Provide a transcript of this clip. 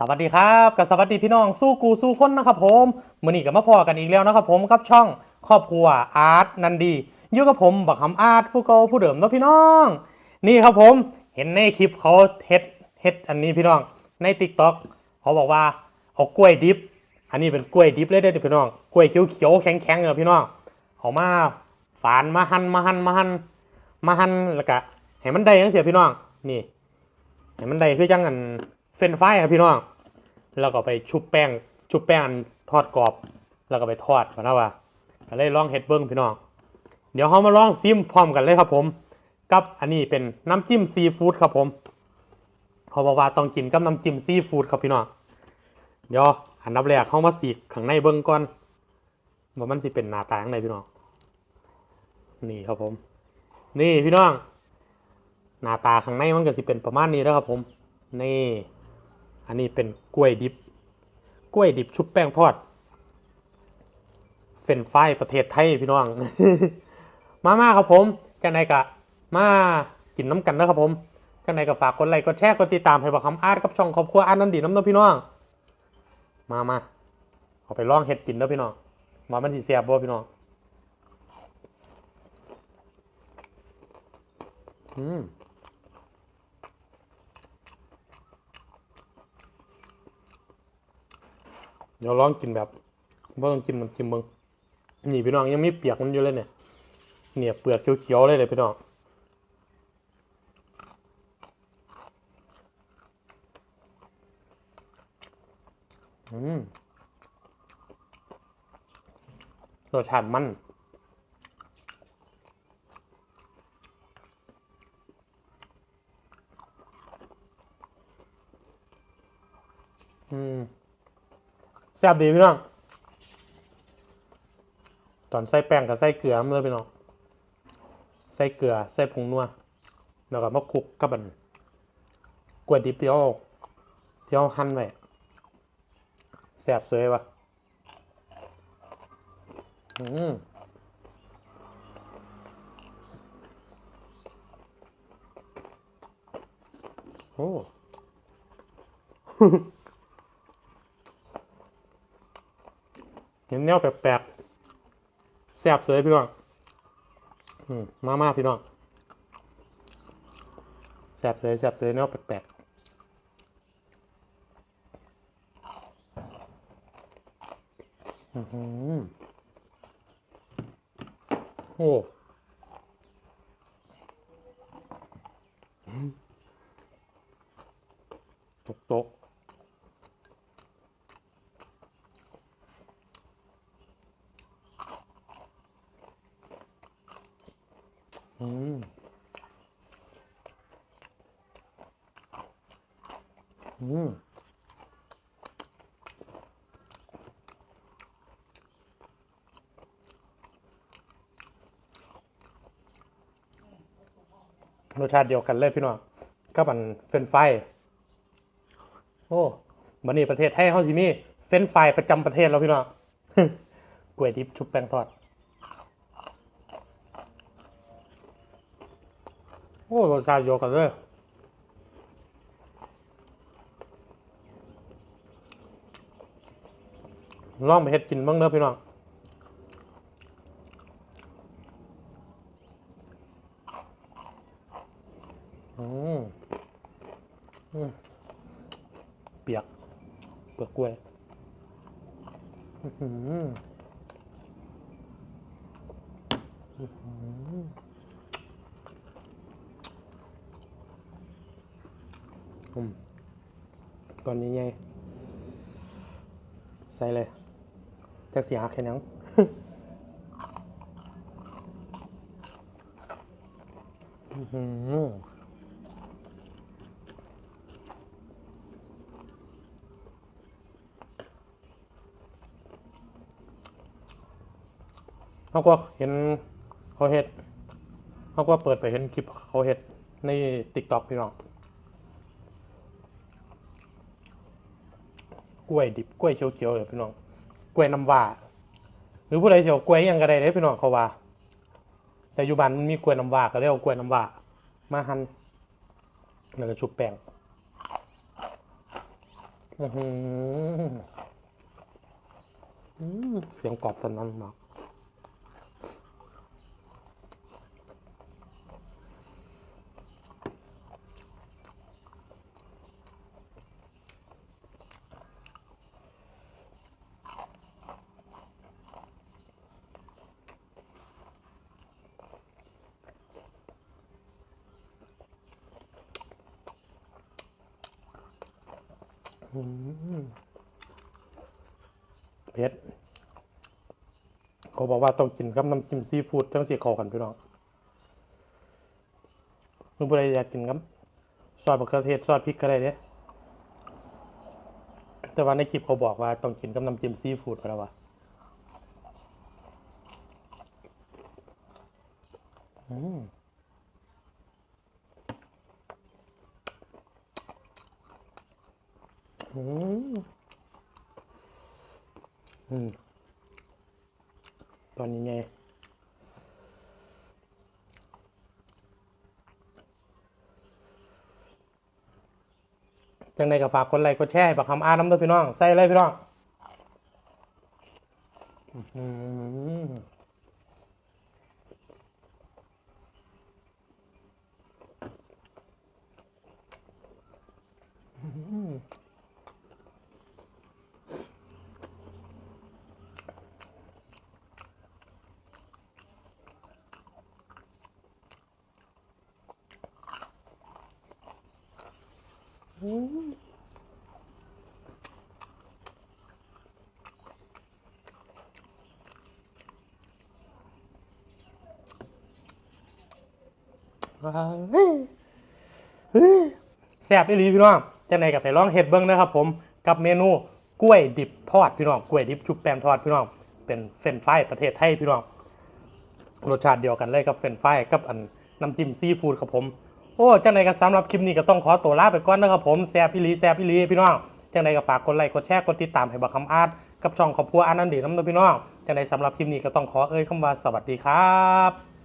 สวัสดีครับกับสวัสดีพี่น้องสู้กูสู้คนนะครับผมมือนี้กับมาพอกันอีกแล้วนะครับผมกับช่องครอบครัวอาร์ตนันดีอยู่กับผมบักคำอาร์ตผู้เก่าผู้เดิมนะพี่น้อง นี่ครับผมเห็นในคลิปเขาเฮ็ดเฮ็ดอันนี้พี่น้องในติ๊กต็อกเขาบอกว่าเอากล้วยดิบ อันนี้เป็นกล้วยดิบเลยเด้อพี่น้องกล้วยเขียวๆแข็งๆเนอพี่น้องเขามาฝานมาหั่นมาหั่นมาหั่นมาหั่นแล้วก็ให้มันได้ยังเสียพี่น้องนี่ให้มันได้คือจังอัน เฟรนฟรายครับพี่น้อง แล้วก็ไปชุบแป้ง ชุบแป้งทอดกรอบ แล้วก็ไปทอดพนะว่าก็เลยลองเฮ็ดเบิ้งพี่น้อง เดี๋ยวเรามาลองซิมพร้อมกันเลยครับผม กับอันนี้เป็นน้ำจิ้มซีฟู้ดครับผมเขาบอกว่าต้องกินกับน้ำจิ้มซีฟู้ดครับพี่น้อง เดี๋ยวอันดับแรกเขามาสีข้างในเบิ้งก่อนว่ามันสิเป็นหน้าตาอย่างไรพี่น้อง นี่ครับผม นี่พี่น้อง หน้าตาข้างในมันก็สิเป็นประมาณนี้แล้วครับผม นี่ อันนี้เป็นกล้วยดิบ กล้วยดิบชุบแป้งทอด เฟนช์ฟายประเทศไทยพี่น้อง มามาครับผมจังไดกะ มากินน้ำกันนะครับผมจังไดก็ฝากกดไลค์กดแชร์กดติดตามให้บักคำอาร์ตกับช่องครอบครัวอาร์ตนันดีน้ำน้อพี่น้อง มามาเอาไปลองเห็ดกินเด้อพี่น้องว่ามันสิเสียบบ่พี่น้อง อืม เดี๋ยวลองกินแบบว่าต้องกินน้ำจิ้มมึงนี่พี่น้องยังไม่เปียกมันอยู่เลยเนี่ยเนี่ยเปลือกเขียวๆเลยเลยพี่น้องอืมรสชาติมัน ซ่บดีพี่น้องตอนใส่แป้งกับใส่เกลือมันเลยพี่น้องใส่เกลือใส่ผงนัวแล้วก็มาคลุกกับมันกวยดิบเที่เราที่เราหั่นไว้แซ่บสวยวะอืมโอ้ เห็นแนวแปลกๆแซ่บเสยพี่น้องอืมมามาพี่น้องแซ่บเสยแซ่บเสยแนวแปลกๆอื้อหือโอ้ตกตก อืมอืมรสชาติเดียวกันเลยพี่น้องก็มันเฟนช์ฟโอ้บันนี้ประเทศไทยเขาสิมี เฟนช์ฟประจำประเทศแล้วพี่น้อง กล้วยดิบชุบแป้งทอด โอ้รสชาติเดียวกันเลยลองไปเฮ็ดกินบ้างเด้อพี่น้องอืมเปียกเปลือกกล้วยอื้อหืออื้อหืออืม ตอนนี้ไงใส่เลยจากเสียหักแค่นังอื้อหือเขาก็เห็นเขาเห็ดเขาก็เปิดไปเห็นคลิปเขาเห็ดในติ๊กต็อกพี่น้อง กล้วยดิบกล้วยเขียวๆเลยพี่น้องกล้วยน้ำว้าหรือผู้ใดเสียวกล้วยยังก็ได้เลยพี่น้องเขาว่า แต่อยู่บ้านมันมีกล้วยน้ำว้าก็เรียกว่ากล้วยน้ำว้ามาหั่นแล้วก็ชุบแป้งอืมเสียงกรอบสนั่นมาก เผ็ดเขาบอกว่าต้องกินกับน้ำจิ้มซีฟู้ดทั้งสี่เข้ากันพี่น้องมึงผู้ใดอยากกินกับซอสมะเขือเทศซอสพริกก็ได้เด้แต่ว่าในคลิปเขาบอกว่าต้องกินกับน้ำจิ้มซีฟู้ดไปแล้ววะอืม อืม ตอนนี้ไงจังใดก็ฝากกดไลค์กดแชร์ให้บักคำอาน้ำด้วยพี่น้อง ใส่เลยพี่น้องอื้อหือว้าวเฮ้ยเฮ้ย แซ่บอีหลีพี่น้องจังใดก็ไปลองเฮ็ดเบิ่งนะครับผมกับเมนูกล้วยดิบทอดพี่น้องกล้วยดิบชุบแป้งทอดพี่น้องเป็นเฟรนฟรายประเทศไทยพี่น้องรสชาติเดียวกันเลยกับเฟรนฟรายกับอันน้ำจิ้มซีฟู้ดครับผม โอ้จังใดก็สำหรับคลิปนี้ก็ต้องขอตัวลาไปก่อนนะครับผมแซ่บพี่ลีแซ่บพี่ลีพี่น้องจังใดก็ฝากกดไลค์กดแชร์กดติดตามให้บักคำอาร์ตกับช่องขอบครัวอานันเดีน้ำเด้อพี่น้องจังใดสำหรับคลิปนี้ก็ต้องขอเอ่ยคำว่าสวัสดีครับ